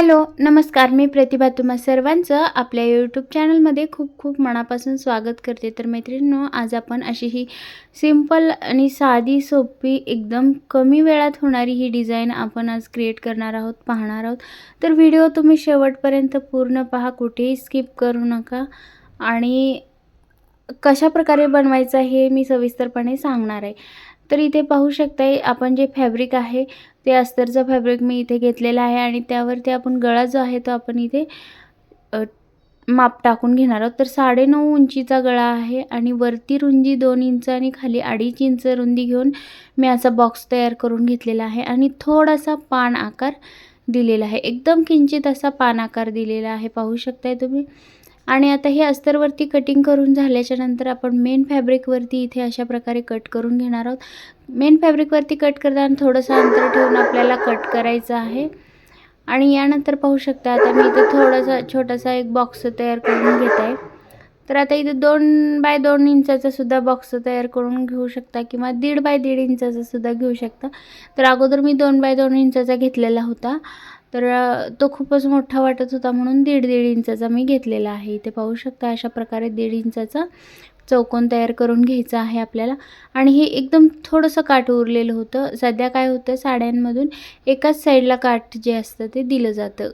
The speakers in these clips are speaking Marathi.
हॅलो नमस्कार. मी प्रतिभा तुम्हा सर्वांचं आपल्या यूट्यूब चॅनलमध्ये खूप खूप मनापासून स्वागत करते. तर मैत्रिणींनो आज आपण अशी ही सिंपल आणि साधी सोपी एकदम कमी वेळात होणारी ही डिझाईन आपण आज क्रिएट करणार आहोत पाहणार आहोत. तर व्हिडिओ तुम्ही शेवटपर्यंत पूर्ण पहा कुठेही स्किप करू नका. आणि कशा प्रकारे बनवायचं हे मी सविस्तरपणे सांगणार आहे. तर इथे पाहू शकताय आपण जे फॅब्रिक आहे ते अस्तरचं फॅब्रिक मी इथे घेतलेलं आहे आणि त्यावरती आपण गळा जो आहे तो आपण इथे माप टाकून घेणार आहोत. तर साडेनऊ उंचीचा गळा आहे आणि वरती रुंदी दोन इंच आणि खाली अडीच इंच रुंदी घेऊन मी असा बॉक्स तयार करून घेतलेला आहे आणि थोडासा पान आकार दिलेला आहे. एकदम किंचित असा पान आकार दिलेला आहे. पाहू शकताय तुम्ही? आणि आता हे अस्तरवरती कटिंग करून झाल्याच्यानंतर आपण मेन फॅब्रिकवरती इथे अशा प्रकारे कट करून घेणार आहोत. मेन फॅब्रिकवरती कट करताना थोडंसं अंतर ठेवून आपल्याला कट करायचं आहे. आणि यानंतर पाहू शकता आता मी इथे थोडासा छोटासा एक बॉक्स तयार करून घेत आहे तर आता इथे दोन बाय दोन इंचाचा सुद्धा बॉक्स तयार करून घेऊ शकता किंवा दीड बाय दीड इंचाचा सुद्धा घेऊ शकता. तर अगोदर मी दोन बाय दोन इंचाचा घेतलेला होता. तर तो खूपच मोठा वाटत होता म्हणून दीड दीड इंचाचा मी घेतलेला आहे. इथे पाहू शकता अशा प्रकारे दीड इंचाचा चौकोन तयार करून घ्यायचा आहे आपल्याला. आणि हे एकदम थोडंसं काठ उरलेलं होतं. सध्या काय होतं साड्यांमधून एकाच साईडला काठ जे असतं ते दिलं जातं.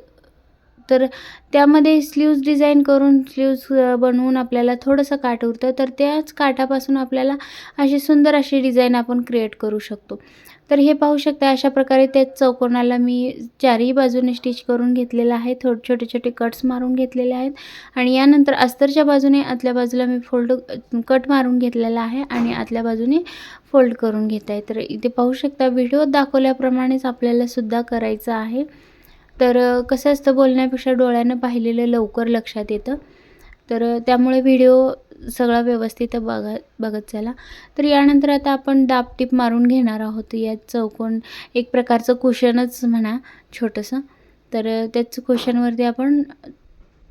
तर त्यामध्ये स्लीव्ज डिझाईन करून स्लीव्ज बनवून आपल्याला थोडंसं काठ उरतं. तर त्याच काठापासून आपल्याला अशी सुंदर अशी डिझाईन आपण क्रिएट करू शकतो. तर हे पाहू शकता अशा प्रकारे त्या चौकोनाला मी चारही बाजूने स्टिच करून घेतलेलं आहे. थोडे छोटे छोटे कट्स मारून घेतलेले आहेत. आणि यानंतर अस्तरच्या बाजूने आतल्या बाजूला मी फोल्ड कट मारून घेतलेला आहे आणि आतल्या बाजूने फोल्ड करून घेत आहे. तर इथे पाहू शकता व्हिडिओत दाखवल्याप्रमाणेच आपल्याला सुद्धा करायचं आहे. तर कसं असतं बोलण्यापेक्षा डोळ्यानं पाहिलेलं लवकर लक्षात येतं. तर त्यामुळे व्हिडिओ सगळा व्यवस्थित बघा बघत चला. तर यानंतर आता आपण दापटीप मारून घेणार आहोत. या चौकोन एक प्रकारचं कुशनच म्हणा छोटंसं. तर त्याच कुशनवरती आपण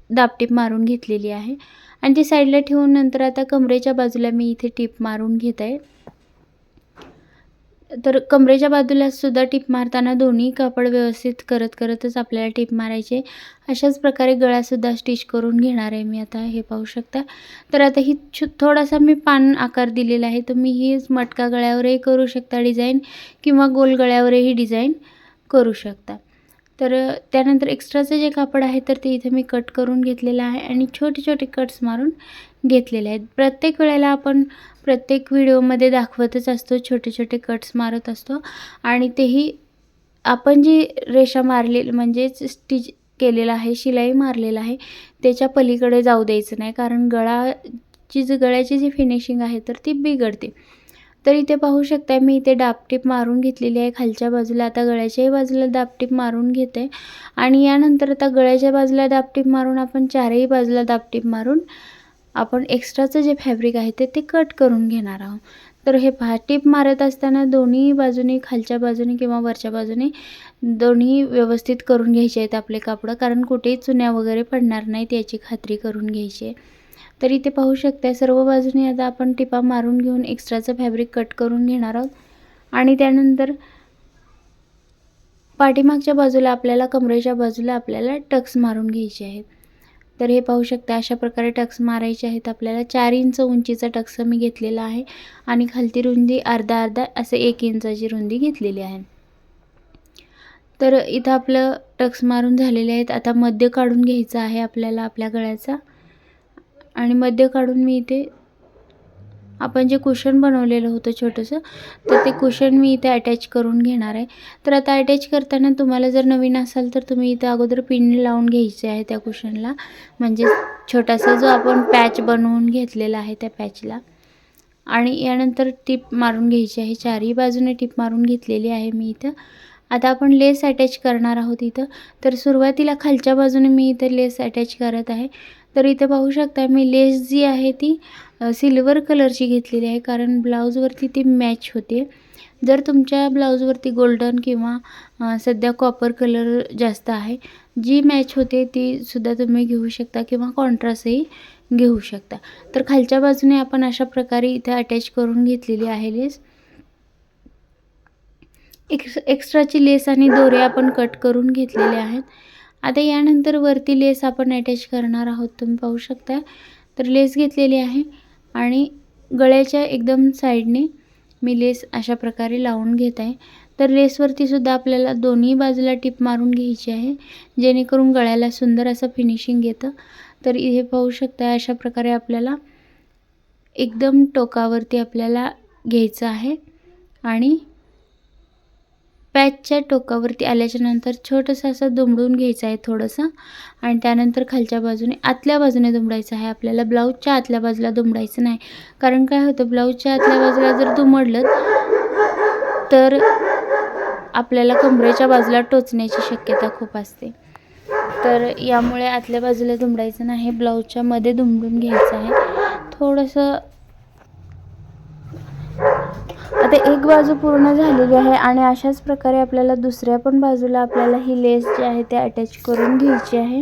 दापटीप मारून घेतलेली आहे. आणि ती साईडला ठेवून नंतर आता कमरेच्या बाजूला मी इथे टीप मारून घेत आहे. तर कमरेच्या बाजूला सुद्धा टिप मारताना दोन्ही कापड व्यवस्थित करत करतच आपल्याला टिप मारायचे. अशाच प्रकारे गळासुद्धा स्टिच करून घेणार आहे मी आता हे पाहू शकता. तर आता ही छु थोडासा मी पान आकार दिलेला आहे तुम्ही ही मटका गळ्यावरही करू शकता डिझाईन किंवा गोल गळ्यावरही डिझाईन करू शकता. तर त्यानंतर एक्स्ट्राचं जे कापड आहे तर ते इथे मी कट करून घेतलेलं आहे आणि छोटे छोटे कट्स मारून घेतलेले आहेत. प्रत्येक वेळेला आपण प्रत्येक व्हिडिओमध्ये दाखवतच असतो छोटे छोटे कट्स मारत असतो. आणि तेही आपण जी रेषा मारलेली म्हणजेच स्टिच केलेलं आहे शिलाई मारलेलं आहे त्याच्या पलीकडे जाऊ द्यायचं नाही. कारण गळाची जी गळ्याची जी फिनिशिंग आहे तर ती बिघडते. तर इथे पाहू शकता मी इथे डापटीप मारून घेतलेली आहे खालच्या बाजूला. आता गळ्याच्याही बाजूला दापटीप मारून घेते. आणि यानंतर आता गळ्याच्या बाजूला दापटीप मारून आपण चारही बाजूला दापटीप मारून आपण एक्स्ट्राचं जे फॅब्रिक आहे ते ते कट करून घेणार आहोत. तर हे पहा टीप मारत असताना दोन्ही बाजूने खालच्या बाजूने किंवा वरच्या बाजूने दोन्ही व्यवस्थित करून घ्यायचे आहेत आपले कापडं कारण कुठेही चुन्या वगैरे पडणार नाहीत याची खात्री करून घ्यायची आहे. तर इथे पाहू शकता सर्व बाजूने आता आपण टिपा मारून घेऊन एक्स्ट्राचं फॅब्रिक कट करून घेणार आहोत. आणि त्यानंतर पाठीमागच्या बाजूला आपल्याला कमरेच्या बाजूला आपल्याला टक्स मारून घ्यायचे आहेत. तर हे पाहू शकता अशा प्रकारे टक्स मारायचे आहेत आपल्याला. चार इंच उंचीचा टक्स मी घेतलेला आहे आणि खालती रुंदी अर्धा अर्धा असे एक इंचाची रुंदी घेतलेली आहे. तर इथं आपलं टक्स मारून झालेले आहेत. आता मध्य काढून घ्यायचं आहे आपल्याला आपल्या गळ्याचा. आणि मध्य काढून मी इथे आपण जे कुशन बनवलेलं होतं छोटंसं तर ते कुशन मी इथे अटॅच करून घेणार आहे. तर आता अटॅच करताना तुम्हाला जर नवीन असाल तर तुम्ही इथे अगोदर पिन लावून घ्यायचे आहे त्या कुशनला म्हणजे छोटासा जो आपण पॅच बनवून घेतलेला आहे त्या पॅचला आणि यानंतर टीप मारून घ्यायची आहे. चारही बाजूने टीप मारून घेतलेली आहे मी इथं. आता आपण लेस अटॅच करणार आहोत इथं. तर सुरुवातीला खालच्या बाजूने मी इथं लेस अटॅच करत आहे. तर इथं पाहू शकता मी लेस जी आहे ती सिल्वर कलरची घेतलेली आहे. कारण ब्लाऊजवरती ती मॅच होते जर तुमच्या ब्लाऊजवरती गोल्डन किंवा सध्या कॉपर कलर जास्त आहे जी मॅच होते ती सुद्धा तुम्ही घेऊ शकता किंवा कॉन्ट्रास्टही घेऊ शकता. तर खालच्या बाजूने आपण अशा प्रकारे इथे अटॅच करून घेतलेली आहे लेस एक्स एक्स्ट्राची लेस आणि दोरे आपण कट करून घेतलेले आहेत. आता यानंतर वरती लेस आपण अटॅच करणार आहोत तुम्ही पाहू शकता. तर लेस घेतलेली आहे आणि गळ्याच्या एकदम साईडने मी लेस अशा प्रकारे लावून घेत आहे. तर लेसवरती सुद्धा आपल्याला दोन्ही बाजूला टिप मारून घ्यायची आहे जेणेकरून गळ्याला सुंदर असं फिनिशिंग येतं. तर इथे पाहू शकता अशा प्रकारे आपल्याला एकदम टोकावरती आपल्याला घ्यायचं आहे आणि पॅचच्या टोकावरती आल्याच्यानंतर छोटंसं असं दुमडून घ्यायचं आहे थोडंसं. आणि त्यानंतर खालच्या बाजूने आतल्या बाजूने दुमडायचं आहे. आपल्याला ब्लाऊजच्या आतल्या बाजूला दुमडायचं नाही. कारण काय होतं ब्लाऊजच्या आतल्या बाजूला जर दुमडलं तर आपल्याला कमरेच्या बाजूला टोचण्याची शक्यता खूप असते. तर यामुळे आतल्या बाजूला दुमडायचं नाही. ब्लाऊजच्या मध्ये दुमडून घ्यायचं आहे. थोडंसं आता एक बाजू पूर्ण झालेली आहे आणि अशाच प्रकारे आपल्याला दुसऱ्या पण बाजूला आपल्याला ही लेस जी आहे ते अटॅच करून घ्यायची आहे.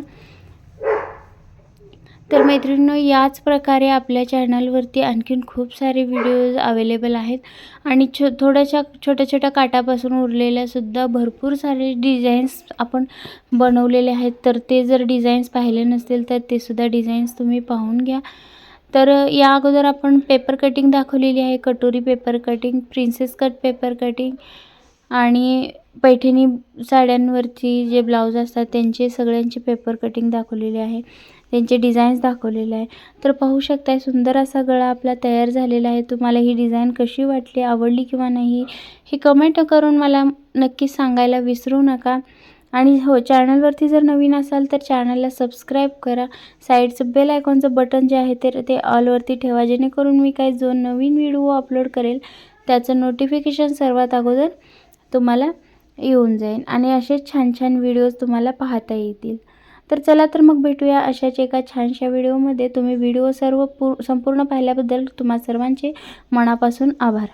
तर मैत्रिणींनो याच प्रकारे आपल्या चॅनलवरती आणखीन खूप सारे व्हिडिओज अवेलेबल आहेत. आणि छो थोड्याशा छोट्या छोट्या काटापासून उरलेल्यासुद्धा भरपूर सारे डिझाईन्स आपण बनवलेले आहेत. तर ते जर डिझाईन्स पाहिले नसतील तर ते सुद्धा डिझाईन्स तुम्ही पाहून घ्या. तर या अगोदर आपण पेपर कटिंग दाखवलेली आहे. कटोरी paper cutting princess cut paper cutting आणि पैठणी साड्यांवरची जे ब्लाऊज असतात त्यांचे सगळ्यांचे पेपर कटिंग दाखवलेले आहे. त्यांचे डिझाईन्स दाखवलेले आहे. तर पाहू शकताय सुंदर असा गळा आपला तयार झालेला आहे. तुम्हाला ही डिझाईन कशी वाटली आवडली किंवा नाही हे कमेंट करून मला नक्की सांगायला विसरू नका. आणि हो चॅनलवरती जर नवीन असाल तर चॅनलला सबस्क्राईब करा. साईडचं बेल आयकॉनचं बटन जे आहे ते ते ऑलवरती ठेवा जेणेकरून मी काही जो नवीन व्हिडिओ अपलोड करेल त्याचं नोटिफिकेशन सर्वात अगोदर तुम्हाला येऊन जाईल. आणि असे छान छान व्हिडिओज तुम्हाला पाहता येतील. तर चला तर मग भेटूया अशाच एका छानशा व्हिडिओमध्ये तुम्ही व्हिडिओ सर्व पूर संपूर्ण पाहिल्याबद्दल तुम्हा सर्वांचे मनापासून आभार.